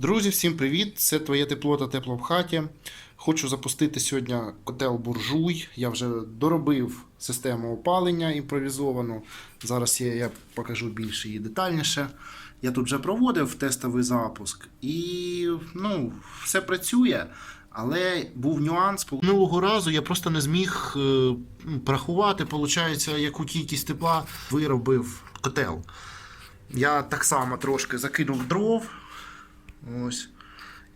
Друзі, всім привіт! Це твоє тепло та тепло в хаті. Хочу запустити сьогодні котел буржуй. Я вже доробив систему опалення імпровізовану. Зараз я, я покажу більше і детальніше. Я тут вже проводив тестовий запуск, і ну, все працює. Але був нюанс. Минулого разу я просто не зміг е, порахувати, виходить, яку кількість тепла виробив котел. Я так само трошки закинув дров. Ось.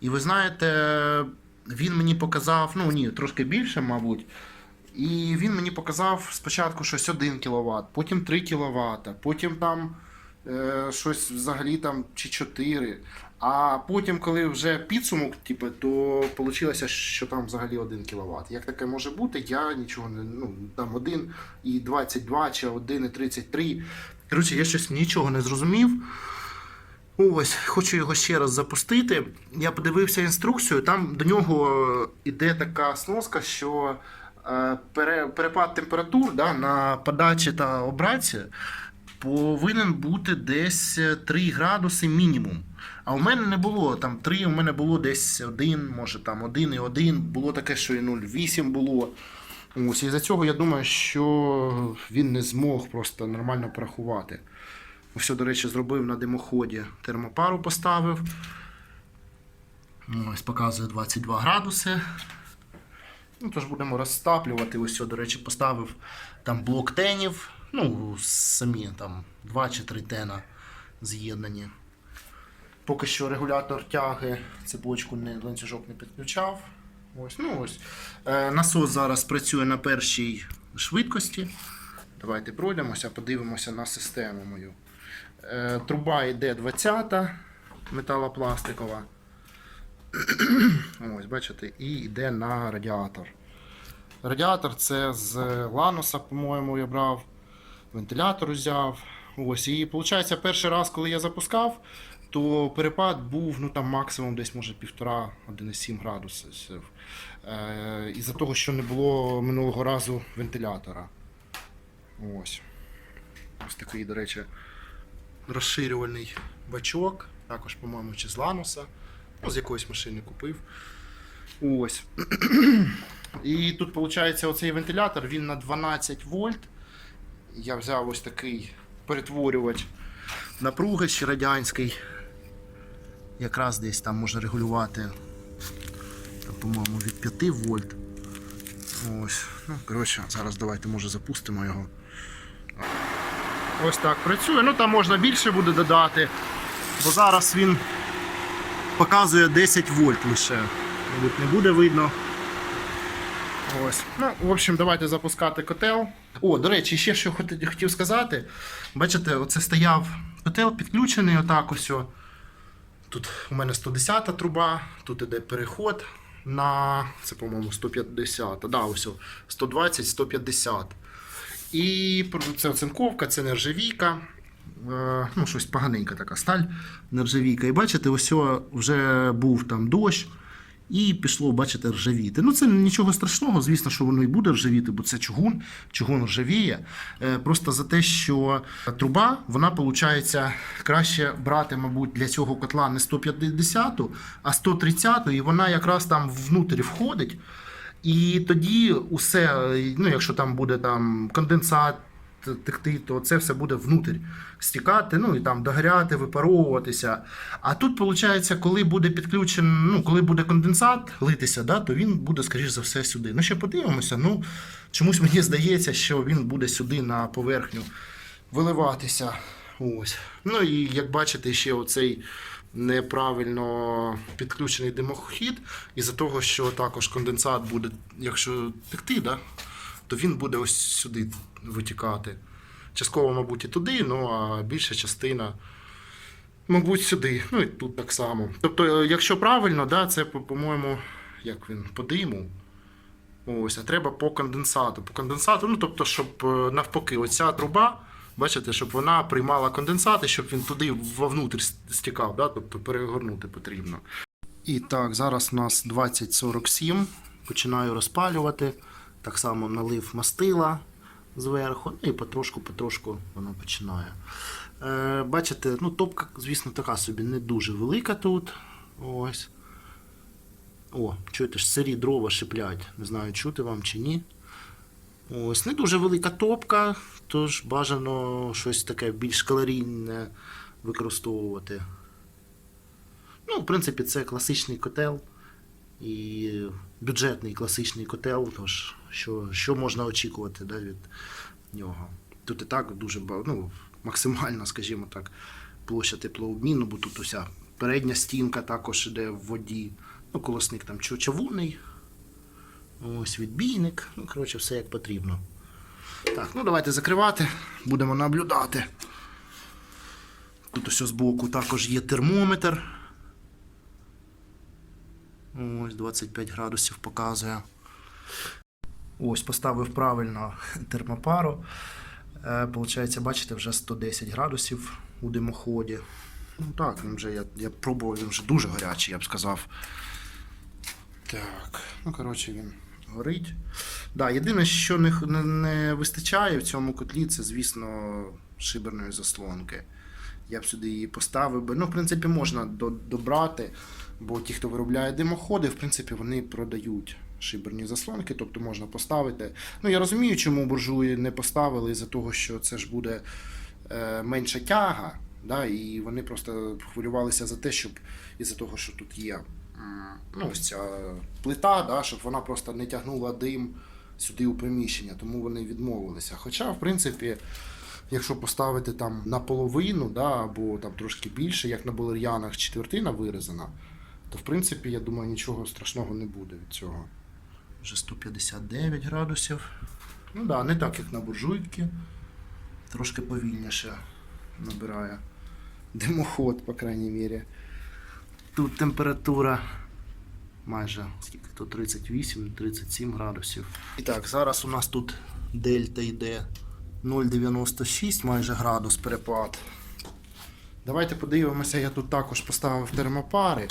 І ви знаєте, він мені показав, ну ні, трошки більше, мабуть. І він мені показав спочатку щось 1 кВт, потім 3 кВт, потім там е, щось взагалі там чи 4. А потім, коли вже підсумок, типу, то вийшло, що там взагалі 1 кВт. Як таке може бути, я нічого не ну, там 1 і 22 чи 1 і 33. Коротше, я щось нічого не зрозумів. Ось, хочу його ще раз запустити. Я подивився інструкцію, там до нього йде така сноска, що е, перепад температур да, на подачі та обраці повинен бути десь 3 градуси мінімум. А у мене не було там 3, у мене було десь 1, може там 1,1, було таке, що і 0,8 було. Ось, і за цього я думаю, що він не змог просто нормально порахувати. Все, до речі, зробив на димоході. Термопару поставив. Ось показує 22 градуси. Ну, тож будемо розтаплювати. Ось, до речі, поставив там блок тенів. Ну, самі там 2 чи 3 тена з'єднані. Поки що регулятор тяги цепочку не, ланцюжок не підключав. Ось, ну ось. Е, насос зараз працює на першій швидкості. Давайте пройдемося, подивимося на систему мою. Е, труба йде 20 металопластикова. Ось, бачите, і йде на радіатор. Радіатор це з Ланоса, по-моєму, я брав. Вентилятор взяв. Ось, і виходить, перший раз, коли я запускав, то перепад був ну, там, максимум десь може 1,5-1,7 градусів. Е, із-за того, що не було минулого разу вентилятора. Ось. Ось такий, до речі, розширювальний бачок. Також, по-моєму, чи з Лануса. Ну, з якоїсь машини купив. Ось. І тут, виходить, оцей вентилятор він на 12 вольт. Я взяв ось такий перетворювач напруги ще радянський. Якраз десь там можна регулювати, по-моєму, від 5 вольт. Ось. Ну, коротше, зараз давайте може запустимо його. Ось так працює. Ну там можна більше буде додати, бо зараз він показує 10 вольт лише. Мабуть, не буде видно. Ось. Ну, в общем, давайте запускати котел. О, до речі, ще що хотів сказати. Бачите, оце стояв котел підключений отак ось. Тут у мене 110 труба, тут іде переход на. Це, по-моєму, 150. Да, ось. 120, 150. І це оцинковка, це нержавійка. Е, Ну, щось поганенька така сталь нержавійка. І бачите, ось вже був там дощ. І пішло, бачите, ржавіти. Ну, це нічого страшного, звісно, що воно і буде ржавіти, бо це чугун, чугун ржавіє. Е, Просто за те, що труба, вона, виходить, краще брати, мабуть, для цього котла не 150, а 130, і вона якраз там внутрі входить. І тоді усе, ну, якщо там буде там конденсат текти, то це все буде внутрь стікати, ну і там догоряти, випаровуватися. А тут, виходить, коли буде підключений, ну, коли буде конденсат литися, да, то він буде, скоріш за все, сюди. Ну, ще подивимося. Ну, чомусь мені здається, що він буде сюди на поверхню виливатися. Ось. Ну і як бачите, ще оцей неправильно підключений димохід, із-за того, що також конденсат буде, якщо текти, да, то він буде ось сюди витікати. Частково, мабуть, і туди, ну а більша частина, мабуть, сюди. Ну і тут так само. Тобто, якщо правильно, да, це, по- по-моєму, як він, по диму. Ось, а треба по конденсату. По конденсату, ну тобто, щоб е, навпаки, оця труба, бачите, щоб вона приймала конденсат щоб він туди вовнутрь стікав, да? тобто перегорнути потрібно. І так, зараз у нас 20.47. Починаю розпалювати. Так само налив мастила зверху, ну і потрошку-потрошку воно починає. Е, бачите, ну топка, звісно, така собі не дуже велика тут. Ось. О, чуєте ж, сирі дрова шиплять. Не знаю, чути вам чи ні. Ось, не дуже велика топка, тож бажано щось таке більш калорійне використовувати. Ну, в принципі, це класичний котел і бюджетний класичний котел, тож що, що можна очікувати да, від нього. Тут і так дуже ну, максимально, скажімо так, площа теплообміну, бо тут уся передня стінка також іде в воді. Ну, колосник там чавунний. Ось відбійник. Ну, коротше, все як потрібно. Так, ну давайте закривати, будемо наблюдати. Тут ось збоку також є термометр. Ось 25 градусів показує. Ось поставив правильно термопару. Е, Получається, бачите, вже 110 градусів у димоході. Ну так, він вже я, я пробував, він вже дуже гарячий, я б сказав. Так, ну коротше, він горить. Да, єдине, що не, не, вистачає в цьому котлі, це, звісно, шиберної заслонки. Я б сюди її поставив би. Ну, в принципі, можна до, добрати, бо ті, хто виробляє димоходи, в принципі, вони продають шиберні заслонки, тобто можна поставити. Ну, я розумію, чому буржуї не поставили, із-за того, що це ж буде е, менша тяга. Да, і вони просто хвилювалися за те, щоб із-за того, що тут є ну, ось ця плита, да, щоб вона просто не тягнула дим сюди у приміщення, тому вони відмовилися. Хоча, в принципі, якщо поставити там наполовину, да, або там трошки більше, як на балер'янах четвертина вирізана, то в принципі, я думаю, нічого страшного не буде від цього. Вже 159 градусів. Ну так, да, не так, як на буржуйки. Трошки повільніше набирає димоход, по крайній мірі. Тут температура майже скільки тут 38-37 градусів. І так, зараз у нас тут дельта йде 0,96 майже градус перепад. Давайте подивимося, я тут також поставив термопари.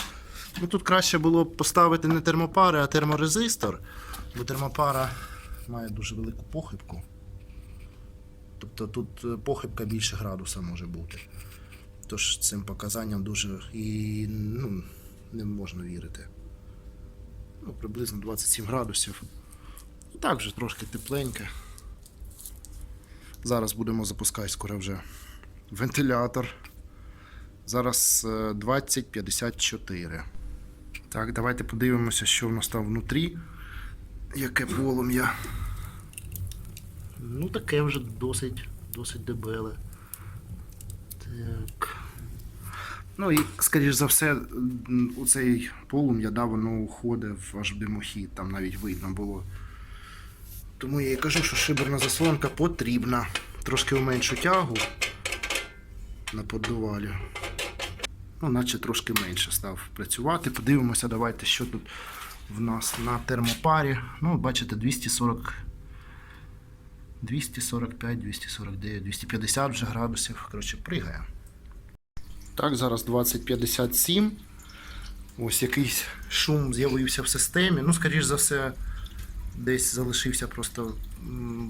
Ну, тут краще було б поставити не термопари, а терморезистор, бо термопара має дуже велику похибку. Тобто тут е, похибка більше градуса може бути. Тож цим показанням дуже і ну, не можна вірити. Ну, приблизно 27 градусів. Так вже трошки тепленьке. Зараз будемо запускати скоро вже вентилятор. Зараз е, 20.54. Так, давайте подивимося, що в нас там внутрі. Яке полум'я. Ну, таке вже досить, досить дебеле. Так. Ну і, скоріш за все, у цей полум'я, да, воно уходить в аж в димохід, там навіть видно було. Тому я і кажу, що шиберна заслонка потрібна. Трошки уменшу тягу на поддувалі. Ну, наче трошки менше став працювати. Подивимося, давайте, що тут в нас на термопарі. Ну, бачите, 240. 245, 249, 250 вже градусів. Коротше, пригає. Так, зараз 2057. Ось якийсь шум з'явився в системі. Ну, скоріш за все, десь залишився просто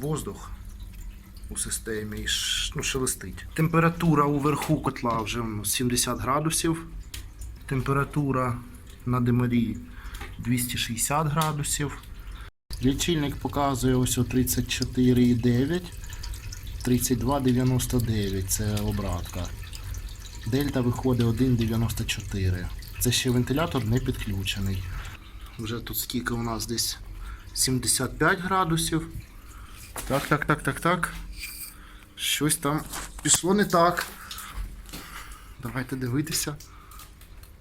воздух у системі і ну, шелестить. Температура уверху котла вже 70 градусів. Температура на димарі 260 градусів. Лічильник показує ось 34,9, 32,99 це обратка. Дельта виходить 1,94. Це ще вентилятор не підключений. Вже тут скільки у нас десь 75 градусів. Так, так, так, так, так. Щось там пішло не так. Давайте дивитися.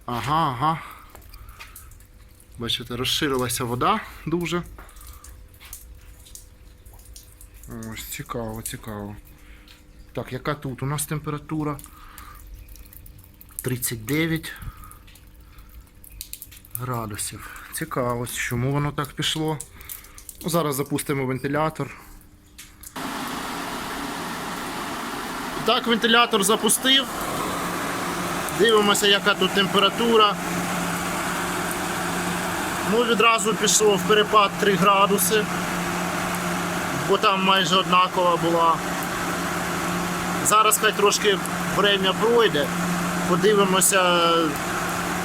Ага, ага. Бачите, розширилася вода дуже. Ось, цікаво, цікаво. Так, яка тут у нас температура? 39 градусів. Цікаво, чому воно так пішло. Ну, Зараз запустимо вентилятор. Так, вентилятор запустив. Дивимося, яка тут температура. Ну, відразу пішло в перепад 3 градуси, бо там майже однакова була. Зараз хай трошки время пройде. Подивимося.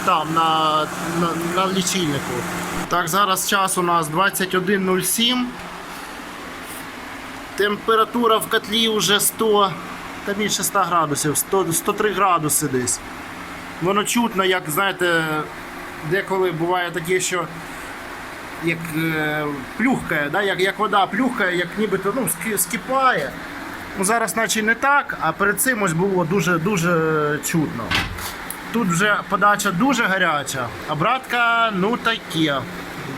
там на, на, на лічильнику. Так, зараз час у нас 21.07. Температура в котлі вже 100, та більше 100 градусів, 100, 103 градуси десь. Воно чутно, як знаєте, деколи буває таке, що як е, плюхкає, да? як, як вода плюхкає, як нібито ну, ски- скипає. Ну, зараз наче не так, а перед цим ось було дуже-дуже чутно. Тут вже подача дуже гаряча, а братка ну таке.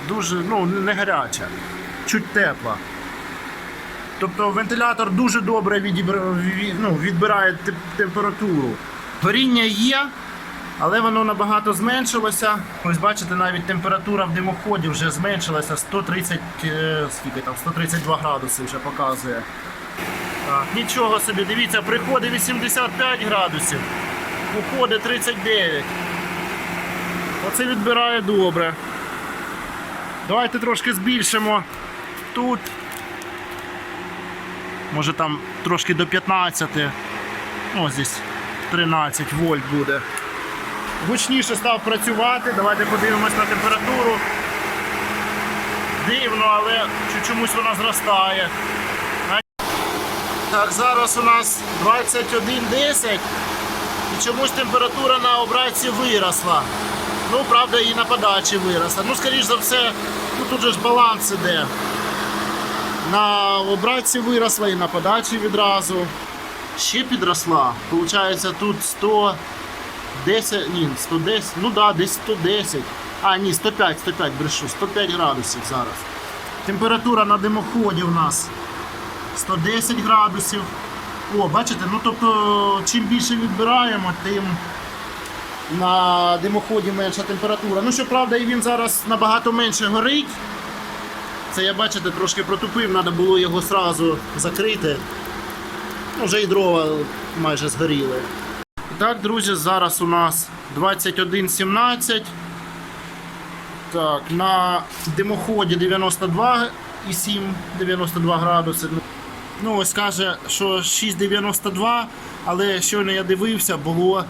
Дуже ну, не гаряча, чуть тепла. Тобто вентилятор дуже добре відібр... ну, відбирає температуру. Горіння є, але воно набагато зменшилося. Ось бачите, навіть температура в димоході вже зменшилася 130, е, скільки там, 132 градуси вже показує. Так, нічого собі, дивіться, приходить 85 градусів, уходить 39. Оце відбирає добре. Давайте трошки збільшимо тут. Може там трошки до 15. Ну, ось здесь 13 вольт буде. Гучніше став працювати. Давайте подивимось на температуру. Дивно, але чомусь вона зростає. Так, зараз у нас 21.10 і чомусь температура на обратці виросла. Ну, правда, і на подачі виросла. Ну, скоріш за все, ну, тут же ж баланс іде. На обратці виросла і на подачі відразу. Ще підросла. Получається, тут 110, ні, 110, ну да, десь 110. А, ні, 105, 105, брешу, 105 градусів зараз. Температура на димоході у нас 110 градусів. О, бачите, ну тобто, чим більше відбираємо, тим на димоході менша температура. Ну, щоправда, і він зараз набагато менше горить. Це я бачите, трошки протупив, треба було його сразу закрити. Ну, Вже і дрова майже згоріли. Так, друзі, зараз у нас 21.17. Так, на димоході 92,7 92 градуси. Ну, ось каже, що 6,92, але щойно я дивився, було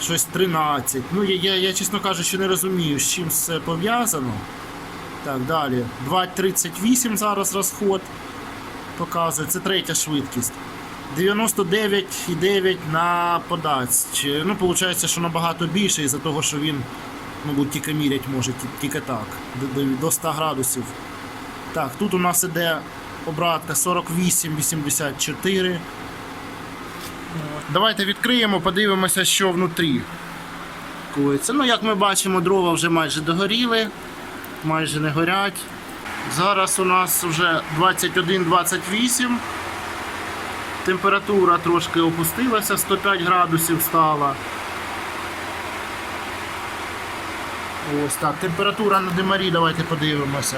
щось 13. Ну, я, я, я чесно кажучи, не розумію, з чим це пов'язано. Так, далі. 2,38 зараз розход показує. Це третя швидкість. 99,9 на подачі. Ну, виходить, що набагато більше із-за того, що він, мабуть, тільки мірять може тільки так, до 100 градусів. Так, тут у нас іде обратка 48,84. Давайте відкриємо, подивимося, що внутрі. Ну, як ми бачимо, дрова вже майже догоріли, майже не горять. Зараз у нас вже 21-28. Температура трошки опустилася, 105 градусів стала. Ось так. Температура на димарі, давайте подивимося.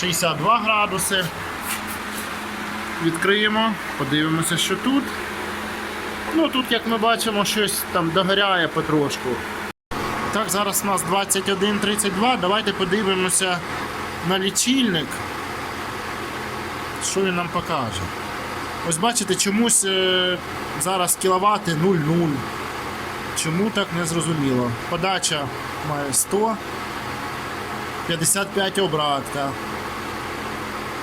62 градуси. Відкриємо, подивимося, що тут. Ну тут, як ми бачимо, щось там догоряє потрошку. Так, зараз у нас 21.32. Давайте подивимося на лічильник. Що він нам покаже? Ось бачите, чомусь е, зараз кіловати 0,0. Чому так не зрозуміло. Подача має 100, 55 обратка.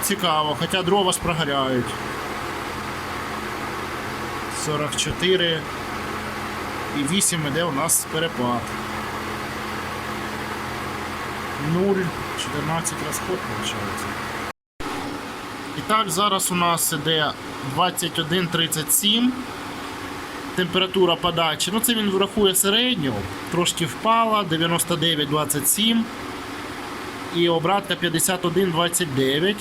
Цікаво, хоча дрова ж прогоряють. 44 і 8 іде у нас перепад. 0, 14 розход виходить. І так, зараз у нас іде 21.37. Температура подачі. Ну це він врахує середню, трошки впала, 99.27. І обратка 51.29.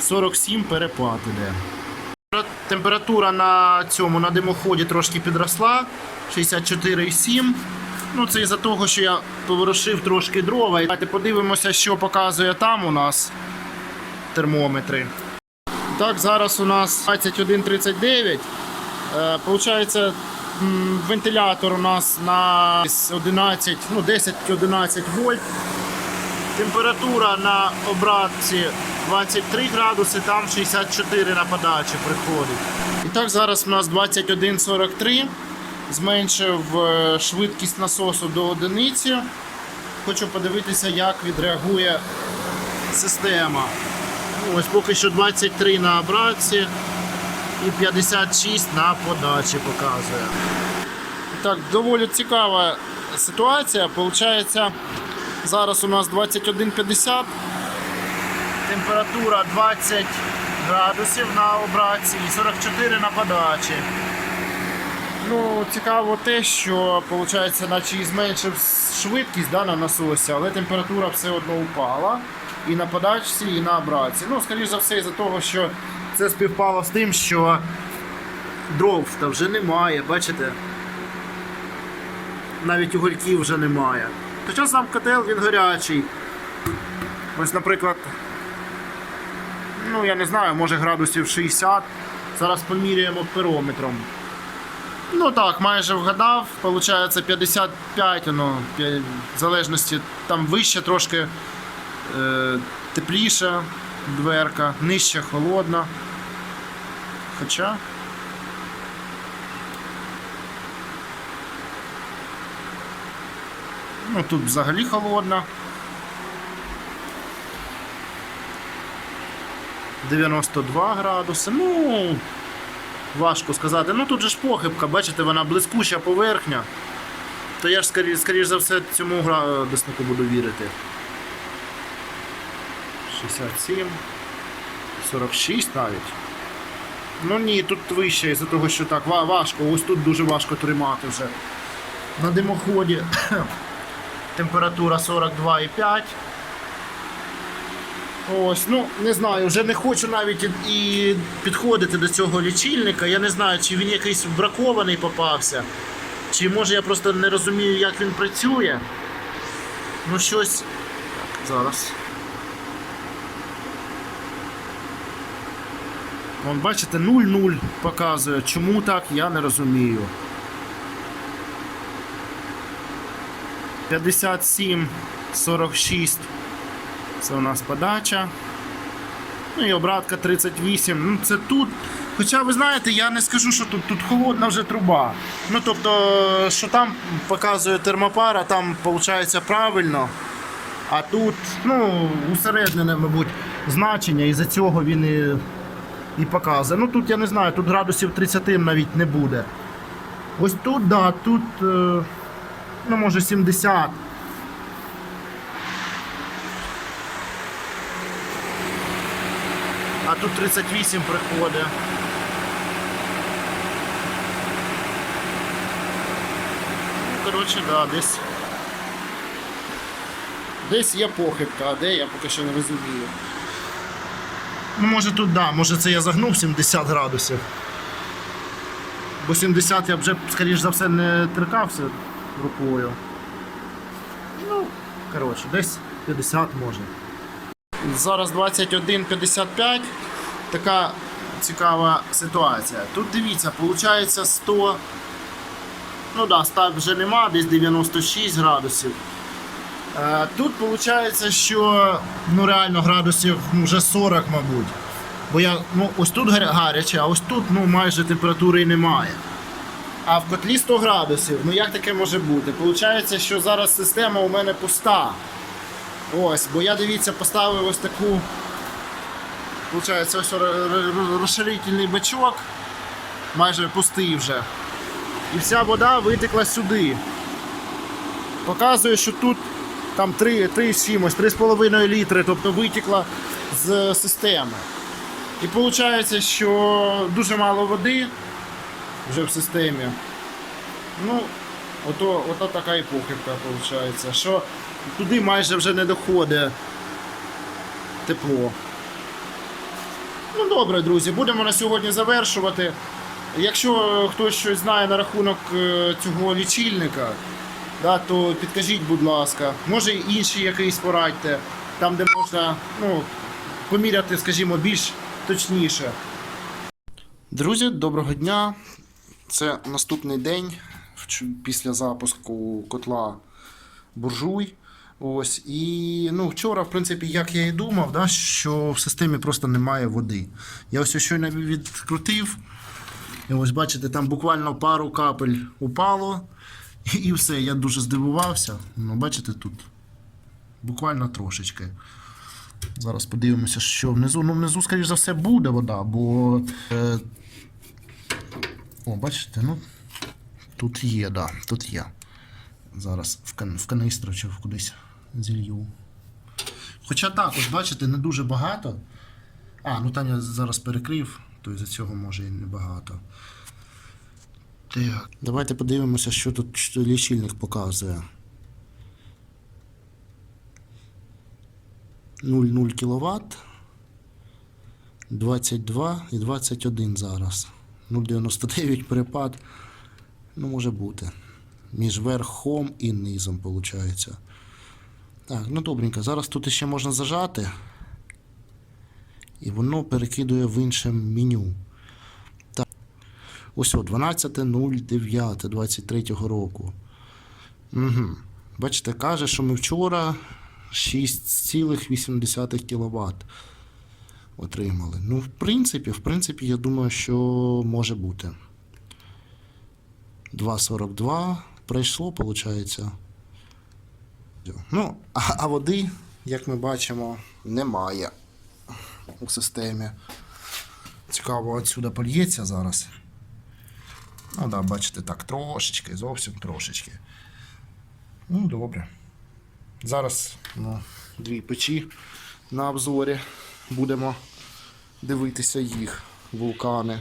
47 перепад іде. Температура на цьому на димоході трошки підросла 64,7. Ну, це із-за того, що я поворушив трошки дрова. І Давайте подивимося, що показує там у нас термометри. Так, зараз у нас 21.39. Е, Получається, вентилятор у нас на 11, ну 10-11 вольт. Температура на обратці 23 градуси, там 64 на подачі приходить. І так, зараз у нас 21.43. зменшив е, швидкість насосу до одиниці. Хочу подивитися, як відреагує система. Ну, Ось поки що 23 на обратці і 56 на подачі показує. Так, доволі цікава ситуація. Получається, зараз у нас 21.50, температура 20 градусів на обратці і 44 на подачі. Ну, цікаво те, що виходить, наче і зменшив швидкість да, на насосі, але температура все одно упала. І на подачці, і на обратці. Ну, скоріш за все, із-за того, що це співпало з тим, що дров та вже немає, бачите? Навіть угольків вже немає. Хоча сам котел він гарячий. Ось, наприклад, ну я не знаю, може градусів 60. Зараз поміряємо перометром. Ну так, майже вгадав. Получається 55, ну, в залежності там вище трошки тепліша дверка, нижче холодна. Хоча. Ну тут взагалі холодно. 92 градуси. Ну, важко сказати. Ну тут же ж похибка, бачите, вона блискуча поверхня. То я ж скоріш, скоріш за все цьому градуснику буду вірити. 67, 46 навіть. Ну ні, тут вище із-за того, що так важко. Ось тут дуже важко тримати вже. На димоході температура 42,5. Ось, ну не знаю, вже не хочу навіть і- підходити до цього лічильника. Я не знаю, чи він якийсь бракований попався, чи може я просто не розумію, як він працює. Ну щось. Зараз. Вон, бачите, 0-0 показує. Чому так, я не розумію. 57, 46. Це у нас подача. Ну і обратка 38. Ну це тут. Хоча ви знаєте, я не скажу, що тут, тут холодна вже труба. Ну тобто, що там показує термопара, там виходить правильно. А тут, ну, усереднене, мабуть, значення, і за цього він і, і показує. Ну тут я не знаю, тут градусів 30 навіть не буде. Ось тут, да, тут, е, ну може 70. А тут 38 приходить. Ну, коротше, да, десь. Десь є похибка, а де я поки що не розумію. Ну, може тут, да, може це я загнув 70 градусів. Бо 70 я вже, скоріш за все, не торкався рукою. Ну, коротше, десь 50 може. Зараз 21.55. Така цікава ситуація. Тут дивіться, виходить 100. Ну да, так вже нема, десь 96 градусів. Е, Тут виходить, що ну реально градусів ну, вже 40, мабуть. Бо я, ну, ось тут гаряче, а ось тут ну, майже температури і немає. А в котлі 100 градусів. Ну як таке може бути? Получається, що зараз система у мене пуста. Ось, бо я дивіться, поставив ось таку. Получається, ось ро- ро- розширительний бачок, майже пустий вже. І вся вода витекла сюди. Показує, що тут там 3, 3 чимось, 3,5 літри, тобто витекла з системи. І виходить, що дуже мало води вже в системі. Ну, ото, ото така і похибка виходить, що туди майже вже не доходить тепло. Ну добре, друзі, будемо на сьогодні завершувати. Якщо хтось щось знає на рахунок е, цього лічильника, да, то підкажіть, будь ласка, може інший якийсь порадьте, там де можна ну, поміряти, скажімо, більш точніше. Друзі, доброго дня. Це наступний день після запуску котла буржуй. Ось і ну вчора, в принципі, як я і думав, да, що в системі просто немає води. Я ось щойно відкрутив. І ось бачите, там буквально пару капель упало, і, все. Я дуже здивувався. Ну, бачите, тут буквально трошечки. Зараз подивимося, що внизу. Ну, внизу, скоріш за все, буде вода, бо. Е... О, бачите, ну. Тут є, да, тут є. Зараз в, кан... в канистру чи в кудись зілью. Хоча так, ось бачите, не дуже багато. А, ну там я зараз перекрив, то із-за цього може і небагато. Так. Давайте подивимося, що тут лічильник показує. 0,0 кВт. 22 і 21 зараз. 0,99 перепад. Ну, може бути. Між верхом і низом, виходить. Так, ну добренько. Зараз тут ще можна зажати. І воно перекидує в інше меню. Ось о, 12.09.23 року. Угу. Бачите, каже, що ми вчора 6,8 кВт отримали. Ну, в принципі, в принципі, я думаю, що може бути. 2,42 пройшло, виходить. Ну, а, а води, як ми бачимо, немає у системі. Цікаво, отсюди польється зараз. Ну, да, бачите, так, трошечки, зовсім трошечки. Ну, добре. Зараз ну, дві печі на обзорі. Будемо дивитися їх, вулкани.